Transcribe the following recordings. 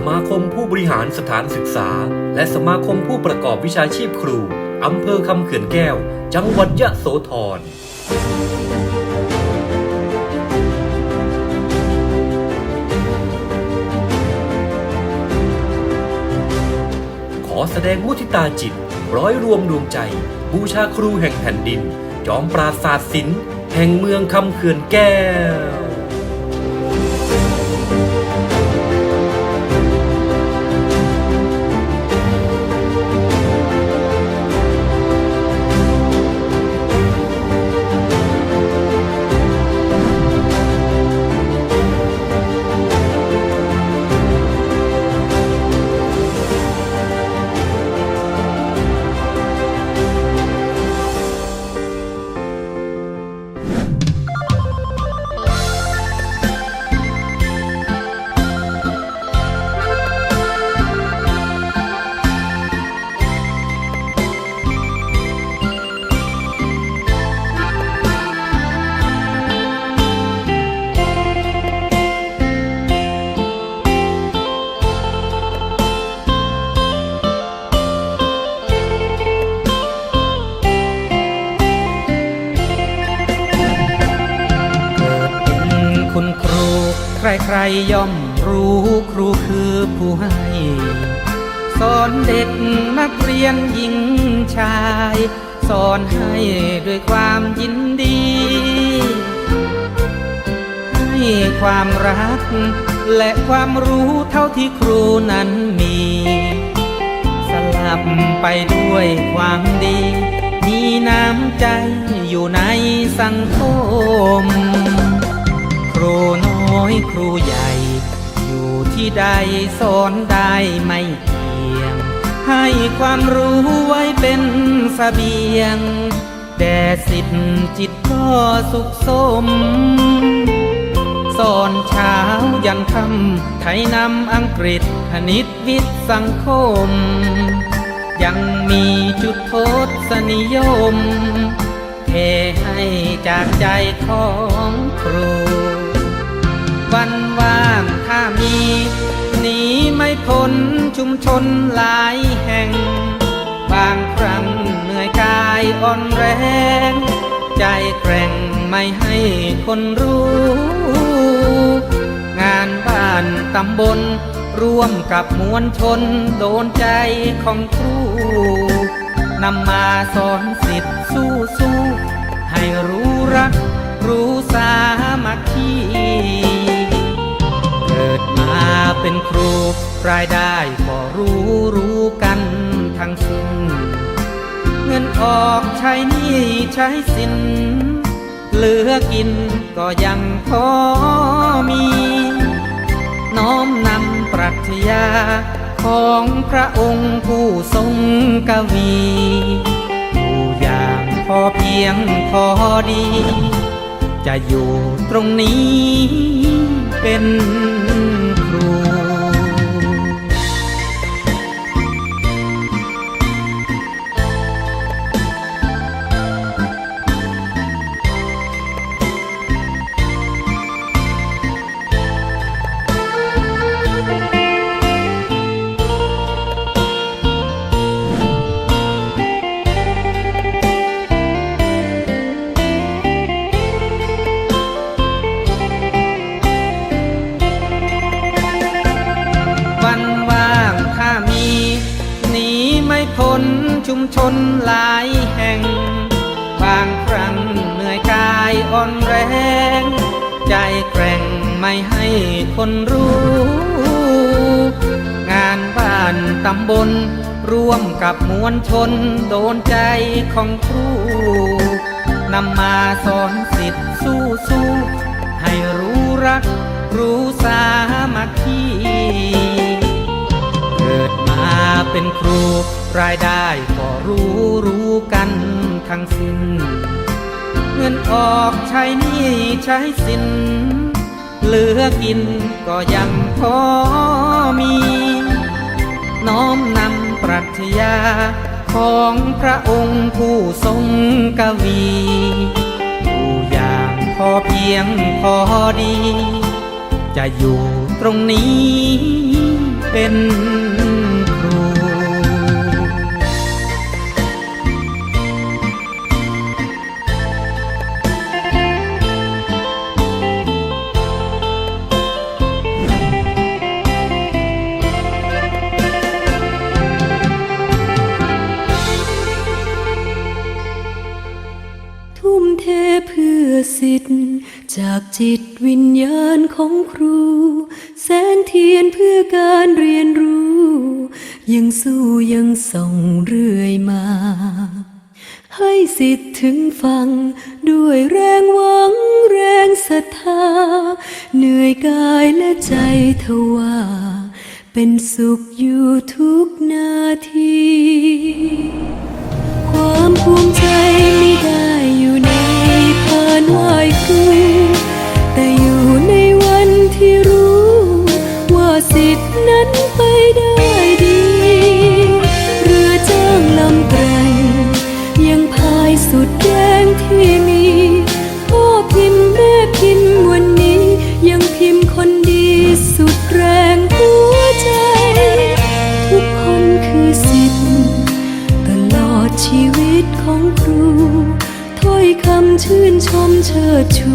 สมาคมผู้บริหารสถานศึกษา และสมาคมผู้ประกอบวิชาชีพครู อำเภอคำเขื่อนแก้ว จังหวัดยะโสธรขอแสดงมุทิตาจิต ร้อยรวมดวงใจ บูชาครูแห่งแผ่นดิน จอมปราศาสตร์ศิลป์แห่งเมืองคำเขื่อนแก้ว รย่อมรู้ครูคือผู้ให้ สอนเด็กนักเรียนหญิงชาย สอนให้ด้วยความยินดี ให้ความรัก และความรู้เท่าที่ครูนั้นมี สลับไปด้วยความดี มีน้ำใจอยู่ในสังคม อยครูใหญ่ อยู่ที่ใดสอนได้ไม่เกี่ยง ให้ความรู้ไว้เป็นสเสบียง แด่สิทธิ์จิตก็สุขสม สอนเช้ายันค่ำไทยนำอังกฤษคณิตวิทย์สังคม ยังมีจุดโทษนิยมเทให้จากใจของครู วันว่างถ้ามีหนีไม่พ้นชุมชนหลายแห่ง บางครั้งเหนื่อยกายอ่อนแรง ใจแกร่งไม่ให้คนรู้ งานบ้านตำบลร่วมกับมวลชนโดนใจของครูนำมาสอนสิทธิ์สู้สู้ให้รู้รักรู้สามัคคี เป็นครู รายได้ก็รู้รู้กันทั้งสิ้น เงินออกใช้นี้ใช้สิน เหลือกินก็ยังพอมี น้อมนำปรัชญาของพระองค์ผู้ทรงกวีอยู่อย่างพอเพียงพอดี จะอยู่ตรงนี้เป็นครูวัน อ่อนแรง ใจแกร่งไม่ให้คนรู้ งานบ้านตำบลร่วมกับมวลชนโดนใจของครูนำมาสอนสิทธิ์สู้สู้ให้รู้รัก รู้สามัคคีเกิดมาเป็นครูรายได้ก็รู้รู้กันทั้งสิ้น เงินออกใช้นี้ใช้สิน เหลือกินก็ยังพอมี น้อมนำปรัชญาของพระองค์ผู้ทรงกวีอยู่อย่างพอเพียงพอดี จะอยู่ตรงนี้เป็น จิตวิญญาณของครู แสงเทียนเพื่อการเรียนรู้ ยังสู้ยังส่องเรื่อยมา ให้สิทธิ์ถึงฟัง ด้วยแรงหวังแรงศรัทธา เหนื่อยกายและใจทว่า เป็นสุขอยู่ทุกนาที ความภูมิใจไม่ได้อยู่ในพานไหวครู แต่อยู่ในวันที่รู้ ว่าสิทธินั้นไปได้ดี เรือจ้างลำแกรงยังพายสุดแรงที่มีพ่อพิมพ์แม่พิมพ์วันนี้ ยังพิมพ์คนดีสุดแรงหัวใจ ทุกคนคือสิทธิ์ตลอดชีวิตของครู ถ้อยคำชื่นชมเชิดชู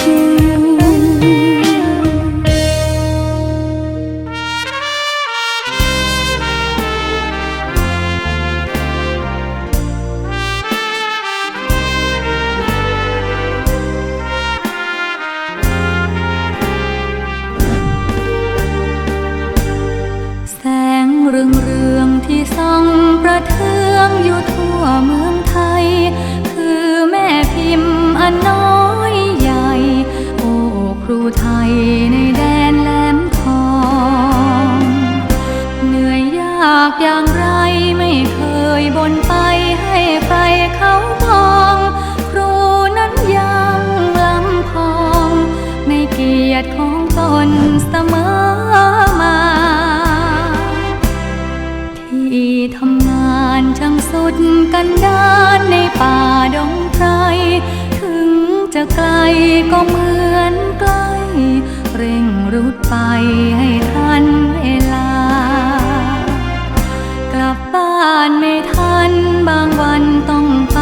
ู อันน้อยใหญ่ โอ้ครูไทยในแดนแหลมทอง เหนื่อยยากอย่าง จะไกลก็เหมือนใกล้ เร่งรุดไปให้ทันเวลา กลับบ้านไม่ทันบางวันต้องไป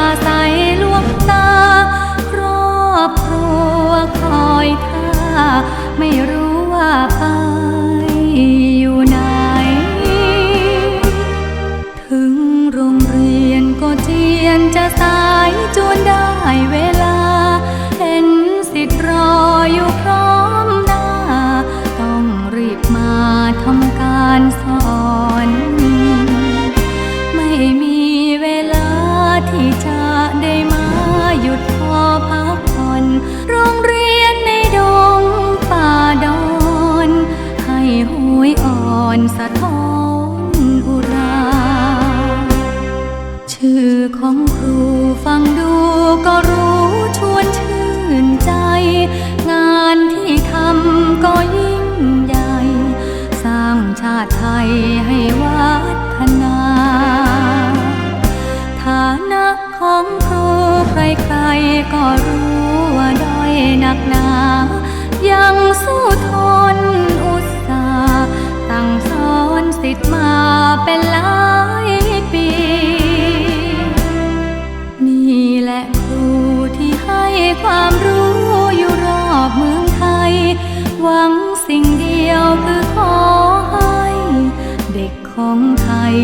อาศัยลวงตา ครอบครัวคอยท่า ไม่รู้ว่าไป ที่จะได้มาหยุดพอพักผ่อนโรงเรียนในดงป่าดอน ให้หวยอ่อนสะท้อนอุรา ชื่อของครูฟังดูก็รู้ชวนชื่นใจ งานที่ทำก็ยิ่งใหญ่ สร้างชาติไทย ของครูใครๆก็รู้ว่าด้อยหนักหนา ยังสู้ทนอุตสาห์ตั้งสอนสิทธิ์มาเป็นหลายปี นี่แหละครูที่ให้ความรู้อยู่รอบเมืองไทย หวังสิ่งเดียวคือขอให้ เด็กของไทย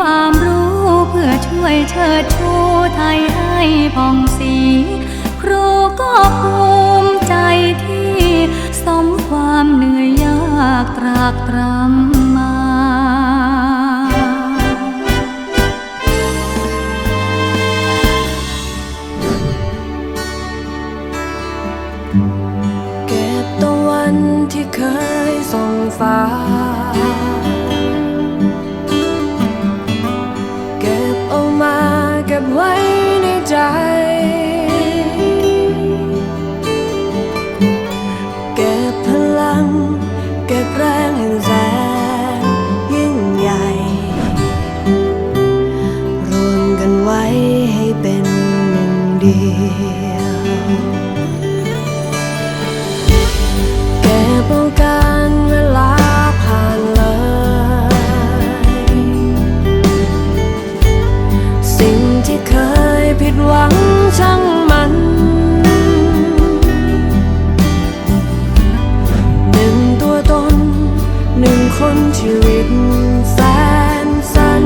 ความรู้เพื่อช่วยเชิดชูไทยให้ผ่องสี ครูก็ภูมิใจที่สมความเหนื่อยยากตรากตรำ แกป้องกันเวลาผ่านเลสิ่งที่เคยผิดหวังช่างมัน หนึ่งตัวตน หนึ่งคนชีวิตแสนสั้น